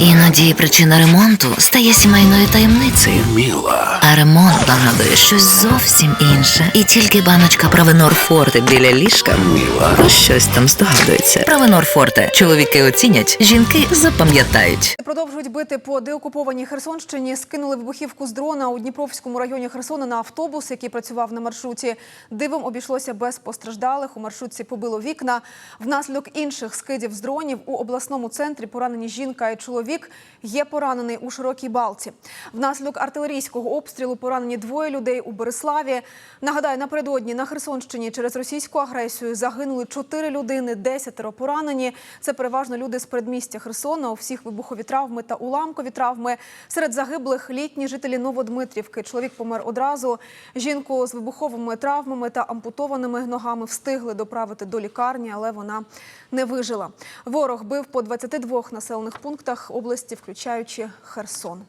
Іноді причина ремонту стає сімейною таємницею. Міла. А ремонт нагадує щось зовсім інше. І тільки баночка Правенор Форте біля ліжка Міла. про щось там здогадується. Правенор Форте. Чоловіки оцінять, жінки запам'ятають. Продовжують бити по деокупованій Херсонщині. Скинули вибухівку з дрона у Дніпровському районі Херсона на автобус, який працював на маршруті. Дивом обійшлося без постраждалих. У маршрутці побило вікна. Внаслідок інших скидів з дронів у обласному центрі поранені жінка і чоловік. Є поранений у широкій балці. Внаслідок артилерійського обстрілу поранені двоє людей у Бориславі. Нагадаю, напередодні на Херсонщині через російську агресію загинули чотири людини, десятеро поранені. Це переважно люди з передмістя Херсона. У всіх вибухові травми та уламкові травми. Серед загиблих літні жителі Новодмитрівки. Чоловік помер одразу. Жінку з вибуховими травмами та ампутованими ногами встигли доправити до лікарні, але вона не вижила. Ворог бив по 22 населених пунктах області, включаючи Херсон.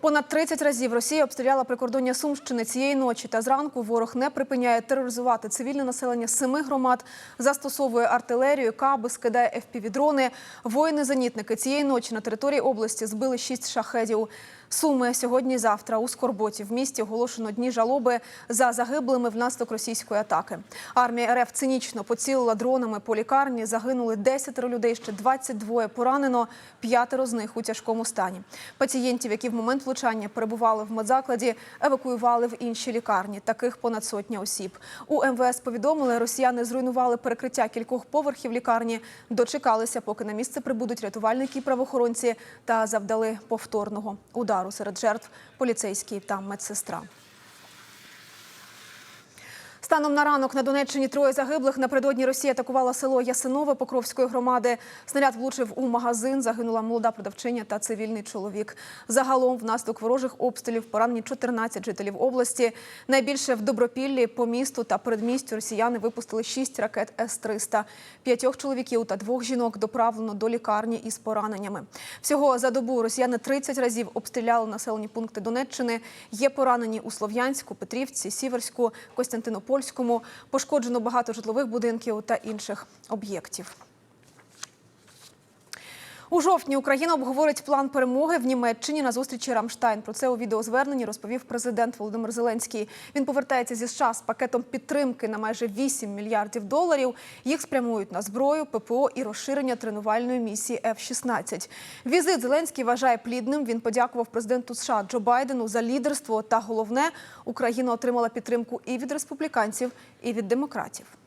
Понад 30 разів Росія обстріляла прикордоння Сумщини цієї ночі та зранку. Ворог не припиняє тероризувати цивільне населення семи громад, застосовує артилерію, каби, скидає FPV-дрони. Воїни-зенітники цієї ночі на території області збили шість шахедів. Суми сьогодні-завтра у Скорботі в місті оголошено дні жалоби за загиблими внаслідок російської атаки. Армія РФ цинічно поцілила дронами по лікарні. Загинули 10 людей, ще 22 поранено, п'ятеро з них у тяжкому стані. Пацієнтів, які в момент влучання перебували в медзакладі, евакуювали в інші лікарні. Таких понад сотня осіб. У МВС повідомили, росіяни зруйнували перекриття кількох поверхів лікарні, дочекалися, поки на місце прибудуть рятувальники і правоохоронці та завдали повторного удару серед жертв поліцейські та медсестра. Станом на ранок на Донеччині троє загиблих. Напередодні Росія атакувала село Ясинове Покровської громади. Снаряд влучив у магазин. Загинула молода продавчиня та цивільний чоловік. Загалом, внаслідок ворожих обстрілів, поранені 14 жителів області. Найбільше в Добропіллі по місту та передмістю росіяни випустили 6 ракет С-300. П'ятьох чоловіків та двох жінок доправлено до лікарні із пораненнями. Всього за добу росіяни 30 разів обстріляли населені пункти Донеччини. Є поранені у Слов'янську, Петрівці, Сіверську, Костянтинопольському. Пошкоджено багато житлових будинків та інших об'єктів. У жовтні Україна обговорить план перемоги в Німеччині на зустрічі Рамштайн. Про це у відеозверненні розповів президент Володимир Зеленський. Він повертається зі США з пакетом підтримки на майже 8 мільярдів доларів. Їх спрямують на зброю, ППО і розширення тренувальної місії F-16. Візит Зеленський вважає плідним. Він подякував президенту США Джо Байдену за лідерство. Та головне, Україна отримала підтримку і від республіканців, і від демократів.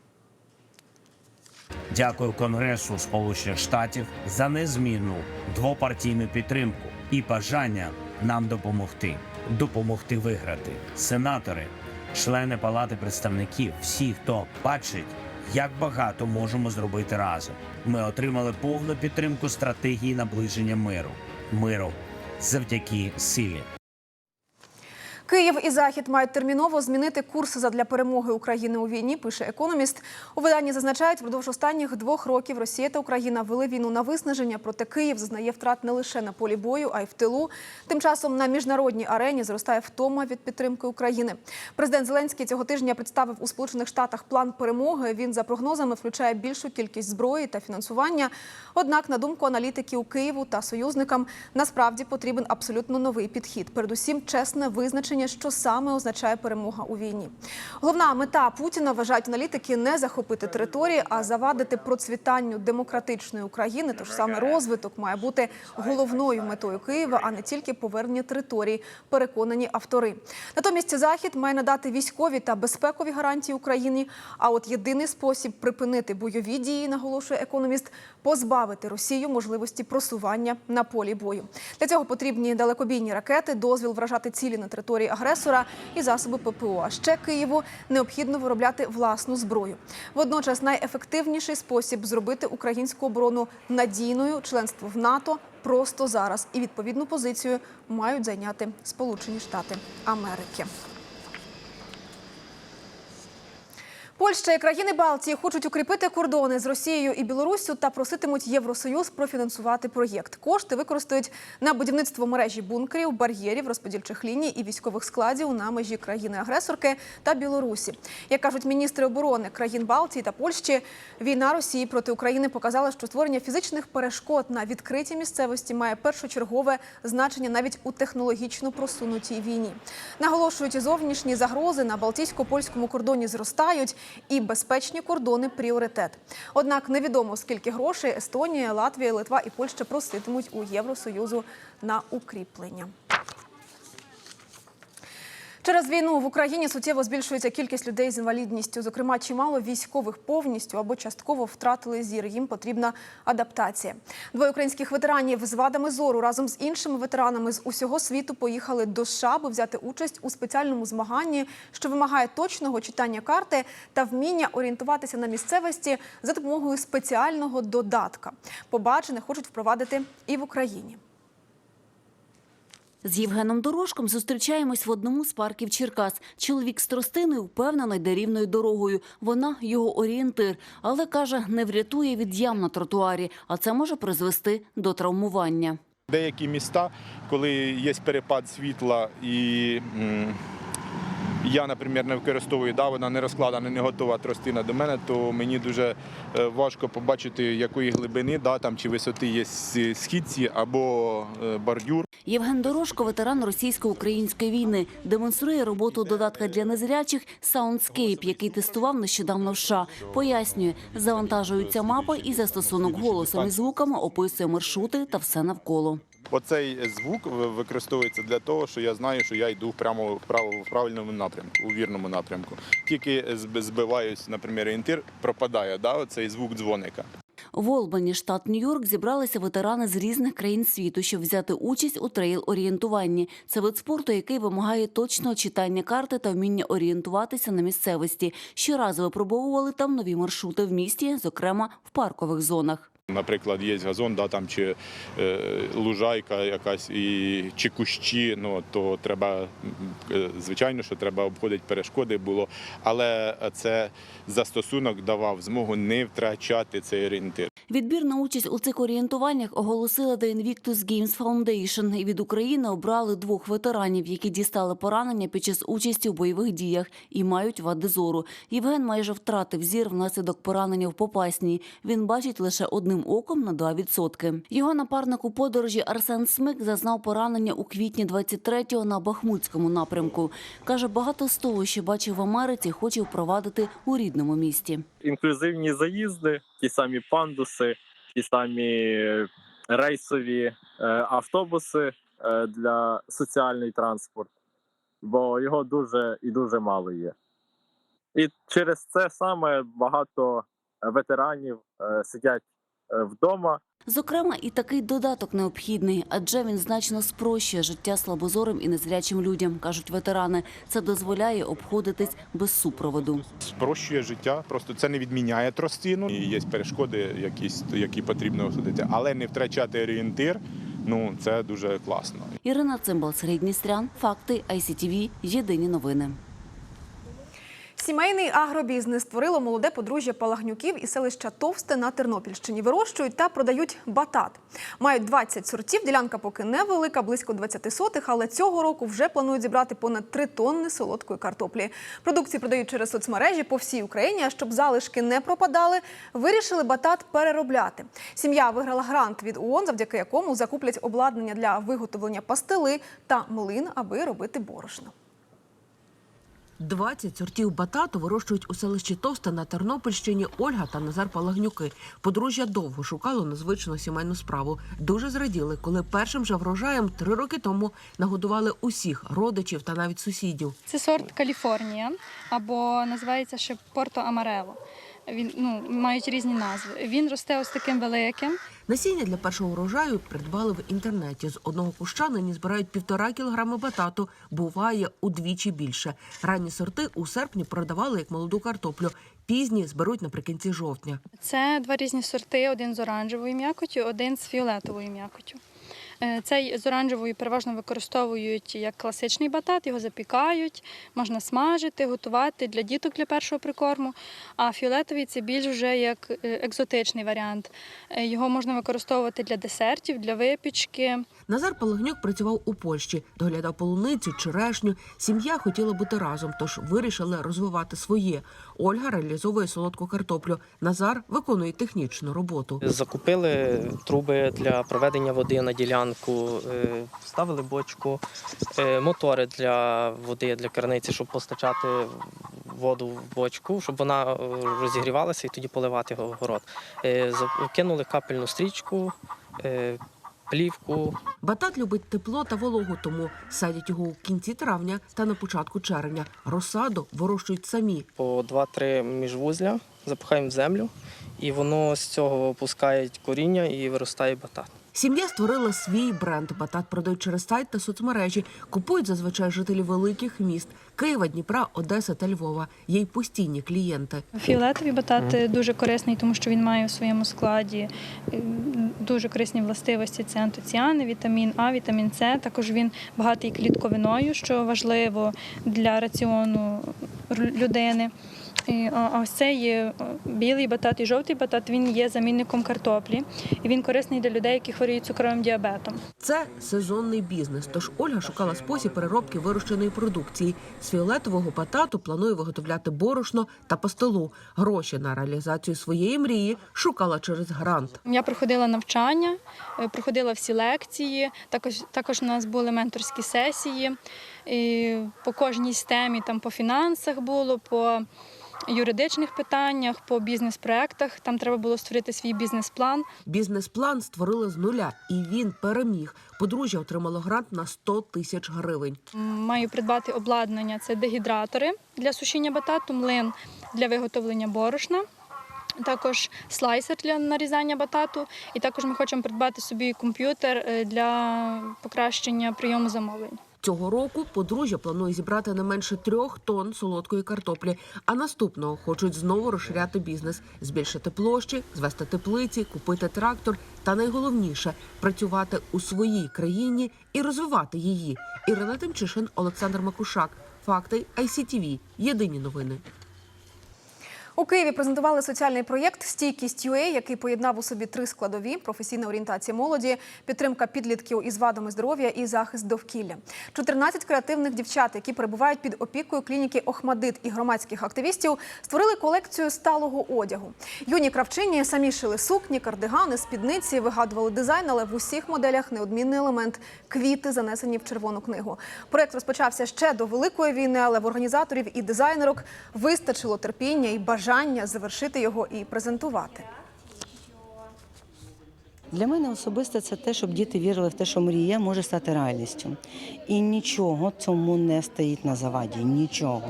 Дякую Конгресу Сполучених Штатів за незмінну двопартійну підтримку і бажання нам допомогти, допомогти виграти. Сенатори, члени Палати представників, всі, хто бачить, як багато можемо зробити разом. Ми отримали повну підтримку стратегії наближення миру, миру завдяки силі. Київ і Захід мають терміново змінити курс задля перемоги України у війні. Пише економіст. У виданні зазначають, впродовж останніх двох років Росія та Україна вели війну на виснаження. Проте Київ зазнає втрат не лише на полі бою, а й в тилу. Тим часом на міжнародній арені зростає втома від підтримки України. Президент Зеленський цього тижня представив у Сполучених Штатах план перемоги. Він за прогнозами включає більшу кількість зброї та фінансування. Однак, на думку аналітиків Києву та союзникам, насправді потрібен абсолютно новий підхід. Передусім, чесне визначення, що саме означає перемога у війні. Головна мета Путіна вважають аналітики не захопити території, а завадити процвітанню демократичної України. Тож саме розвиток має бути головною метою Києва, а не тільки повернення територій, переконані автори. Натомість захід має надати військові та безпекові гарантії Україні. А от єдиний спосіб припинити бойові дії, наголошує економіст, позбавити Росію можливості просування на полі бою. Для цього потрібні далекобійні ракети, дозвіл вражати цілі на території агресора і засоби ППО. А ще Києву необхідно виробляти власну зброю. Водночас найефективніший спосіб зробити українську оборону надійною членство в НАТО просто зараз. І відповідну позицію мають зайняти Сполучені Штати Америки. Польща і країни Балтії хочуть укріпити кордони з Росією і Білоруссю та проситимуть Євросоюз профінансувати проєкт. Кошти використають на будівництво мережі бункерів, бар'єрів, розподільчих ліній і військових складів на межі країни-агресорки та Білорусі. Як кажуть міністри оборони країн Балтії та Польщі, війна Росії проти України показала, що створення фізичних перешкод на відкритій місцевості має першочергове значення навіть у технологічно просунутій війні. Наголошують, зовнішні загрози на балтійсько-польському кордоні зростають, і безпечні кордони пріоритет. Однак невідомо скільки грошей Естонія, Латвія, Литва і Польща проситимуть у Євросоюзу на укріплення. Через війну в Україні суттєво збільшується кількість людей з інвалідністю. Зокрема, чимало військових повністю або частково втратили зір. Їм потрібна адаптація. Двоє українських ветеранів з вадами зору разом з іншими ветеранами з усього світу поїхали до США, аби взяти участь у спеціальному змаганні, що вимагає точного читання карти та вміння орієнтуватися на місцевості за допомогою спеціального додатка. Побачене хочуть впровадити і в Україні. З Євгеном Дорожком зустрічаємось в одному з парків Черкас. Чоловік з тростиною впевнено йде рівною дорогою. Вона його орієнтир, але каже, не врятує від ям на тротуарі, а це може призвести до травмування. Деякі міста, коли є перепад світла і я, наприклад, не використовую, да, вона не розкладена, не готова тростина до мене, то мені дуже е, важко побачити, якої глибини да, там, чи висоти є східці або е, бордюр. Євген Дорожко, ветеран російсько-української війни, демонструє роботу додатка для незрячих Soundscape, який тестував нещодавно в США. Пояснює, завантажуються мапи і застосунок голосом і звуками описує маршрути та все навколо. Оцей звук використовується для того, що я знаю, що я йду прямо в правильному напрямку, у вірному напрямку. Тільки зб- збиваюсь, наприклад, орієнтир, пропадає да, оцей звук дзвоника. В Олбані, штат Нью-Йорк, зібралися ветерани з різних країн світу, щоб взяти участь у трейл-орієнтуванні. Це вид спорту, який вимагає точного читання карти та вміння орієнтуватися на місцевості. Щоразу випробовували там нові маршрути в місті, зокрема в паркових зонах. Наприклад, є газон, да, там, чи е, лужайка якась, і, чи кущі, ну, то треба, е, звичайно, що треба обходити перешкоди було. Але це застосунок давав змогу не втрачати цей орієнтир. Відбір на участь у цих орієнтуваннях оголосила The Invictus Games Foundation. І від України обрали двох ветеранів, які дістали поранення під час участі у бойових діях і мають вади зору. Євген майже втратив зір внаслідок поранення в попасній. Він бачить лише одним оком на 2%. Його напарник у подорожі Арсен Смик зазнав поранення у квітні 23-го на Бахмутському напрямку. Каже, багато з того, що бачив в Америці, хоче впровадити у рідному місті. інклюзивні заїзди, ті самі пандуси, ті самі рейсові е, автобуси е, для соціальний транспорт, бо його дуже і дуже мало є. І через це саме багато ветеранів е, сидять е, вдома, Зокрема, і такий додаток необхідний, адже він значно спрощує життя слабозорим і незрячим людям, кажуть ветерани. Це дозволяє обходитись без супроводу. Спрощує життя, просто це не відміняє тростину. І є перешкоди, якісь, які потрібно обходити, але не втрачати орієнтир. Ну це дуже класно. Ірина Цимбал, Сергій Дністрян, Факти, ICTV, Єдині новини. Сімейний агробізнес створило молоде подружжя Палагнюків із селища Товсте на Тернопільщині. Вирощують та продають батат. Мають 20 сортів. Ділянка поки невелика, близько 20 сотих, але цього року вже планують зібрати понад 3 тонни солодкої картоплі. Продукцію продають через соцмережі по всій Україні. А щоб залишки не пропадали, вирішили батат переробляти. Сім'я виграла грант від ООН, завдяки якому закуплять обладнання для виготовлення пастили та млин, аби робити борошно. 20 сортів батату вирощують у селищі Товста на Тернопільщині Ольга та Назар Палагнюки. Подружжя довго шукало незвичну сімейну справу. Дуже зраділи, коли першим же врожаєм три роки тому нагодували усіх родичів та навіть сусідів. Це сорт Каліфорнія або називається ще Порто Амарело. Він ну мають різні назви. Він росте ось таким великим. Насіння для першого врожаю придбали в інтернеті. З одного куща нині збирають півтора кілограми батату. Буває удвічі більше. Ранні сорти у серпні продавали як молоду картоплю. Пізні зберуть наприкінці жовтня. Це два різні сорти: один з оранжевою м'якоттю, один з фіолетовою м'якоттю. Е, Цей з оранжевою переважно використовують як класичний батат, його запікають, можна смажити, готувати для діток для першого прикорму. А фіолетовий це більш вже як е, екзотичний варіант. Е, Його можна використовувати для десертів, для випічки. Назар Палагнюк працював у Польщі, доглядав полуницю, черешню. Сім'я хотіла бути разом, тож вирішили розвивати своє. Ольга реалізовує солодку картоплю. Назар виконує технічну роботу. Закупили труби для проведення води на ділянку, е, вставили бочку, е, мотори для води для керниці, щоб постачати воду в бочку, щоб вона е, розігрівалася і тоді поливати го- город. Кинули капельну стрічку, плівку, Батат любить тепло та вологу, тому садять його у кінці травня та на початку червня. Розсаду вирощують самі. по 2-3 міжвузля, запихаємо в землю, і воно з цього пускає коріння і виростає батат. Сім'я створила свій бренд. Батат продають через сайт та соцмережі. Купують зазвичай жителі великих міст Києва, Дніпра, Одеси та Львова. Є й постійні клієнти. Фіолетовий батат дуже корисний, тому що він має у своєму складі дуже корисні властивості. Це антоціани, вітамін А, вітамін С. Також він багатий клітковиною, що важливо для раціону людини. А ось цей е, білий батат і жовтий батат він є замінником картоплі. І він корисний для людей, які хворіють цукровим діабетом. Це сезонний бізнес. Тож Ольга шукала спосіб переробки вирощеної продукції. З фіолетового батату планує виготовляти борошно та пастилу. Гроші на реалізацію своєї мрії шукала через грант. Я проходила навчання, е, проходила всі лекції. Також також у нас були менторські сесії. І по кожній темі там по фінансах було, по юридичних питаннях, по бізнес-проектах. Там треба було створити свій бізнес-план. Бізнес-план створили з нуля, і він переміг. Подружжя отримало грант на 100 тисяч гривень. Маю придбати обладнання. Це дегідратори для сушіння батату, млин для виготовлення борошна. Також слайсер для нарізання батату, і також ми хочемо придбати собі комп'ютер е, для покращення прийому замовлень. Цього року подружжя планує зібрати не менше трьох тонн солодкої картоплі. А наступного хочуть знову розширяти бізнес, збільшити площі, звести теплиці, купити трактор. Та найголовніше працювати у своїй країні і розвивати її. Ірина Тимчишин, Олександр Макушак. Факти ICTV. Єдині новини. У Києві презентували соціальний проєкт Стійкість UA, який поєднав у собі три складові: професійна орієнтація молоді, підтримка підлітків із вадами здоров'я і захист довкілля. 14 креативних дівчат, які перебувають під опікою клініки Охмадит і громадських активістів, створили колекцію сталого одягу. Юні кравчині самі шили сукні, кардигани, спідниці, вигадували дизайн, але в усіх моделях неодмінний елемент квіти, занесені в червону книгу. Проект розпочався ще до великої війни, але в організаторів і дизайнерок вистачило терпіння і бажання завершити його і презентувати. Для мене особисто це те, щоб діти вірили в те, що мрія може стати реальністю. І нічого цьому не стоїть на заваді. Нічого.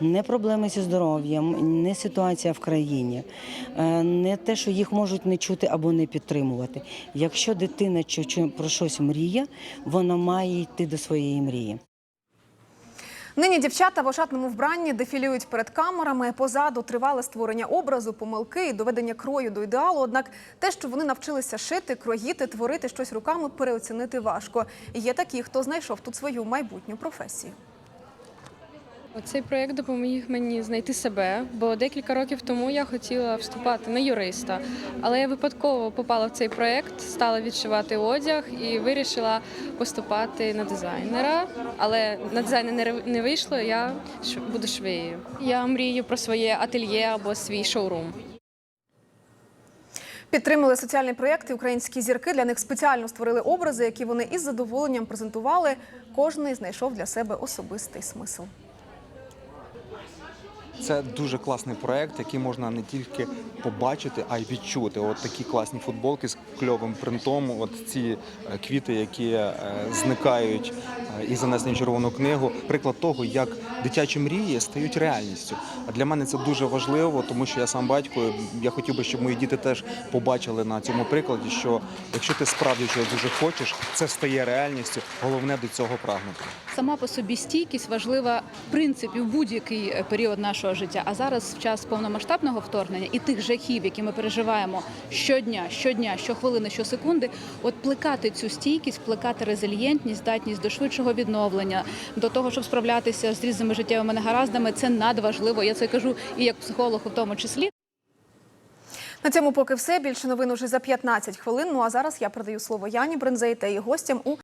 Не проблеми зі здоров'ям, не ситуація в країні, е, не те, що їх можуть не чути або не підтримувати. Якщо дитина про щось мріє, вона має йти до своєї мрії. Нині дівчата в ошатному вбранні дефілюють перед камерами. Позаду тривале створення образу, помилки і доведення крою до ідеалу. Однак те, що вони навчилися шити, кроїти, творити щось руками, переоцінити важко. Є такі, хто знайшов тут свою майбутню професію. Цей проєкт допоміг мені знайти себе, бо декілька років тому я хотіла вступати на юриста, але я випадково попала в цей проєкт, стала відшивати одяг і вирішила поступати на дизайнера. Але на дизайнера не вийшло. Я буду швеєю. Я мрію про своє ательє або свій шоурум. Підтримали соціальний проєкт українські зірки. Для них спеціально створили образи, які вони із задоволенням презентували. Кожний знайшов для себе особистий смисл. Це дуже класний проект, який можна не тільки побачити, а й відчути. От такі класні футболки з кльовим принтом. От ці е, квіти, які е, зникають е, і занесені в червону книгу. Приклад того, як дитячі мрії стають реальністю. А для мене це дуже важливо, тому що я сам батько. Я хотів би, щоб мої діти теж побачили на цьому прикладі, що якщо ти справді чогось дуже хочеш, це стає реальністю. Головне до цього прагнути. Сама по собі стійкість важлива в принципі в будь-який е, період нашого життя. А зараз в час повномасштабного вторгнення і тих жахів, які ми переживаємо щодня, щодня, щохвилини, щосекунди, от плекати цю стійкість, плекати резильєнтність, здатність до швидшого відновлення, до того, щоб справлятися з різними життєвими негараздами, це надважливо. Я це кажу і як психолог, у тому числі. На цьому поки все. Більше новин уже за 15 хвилин. Ну а зараз я передаю слово Яні Брензей та її гостям у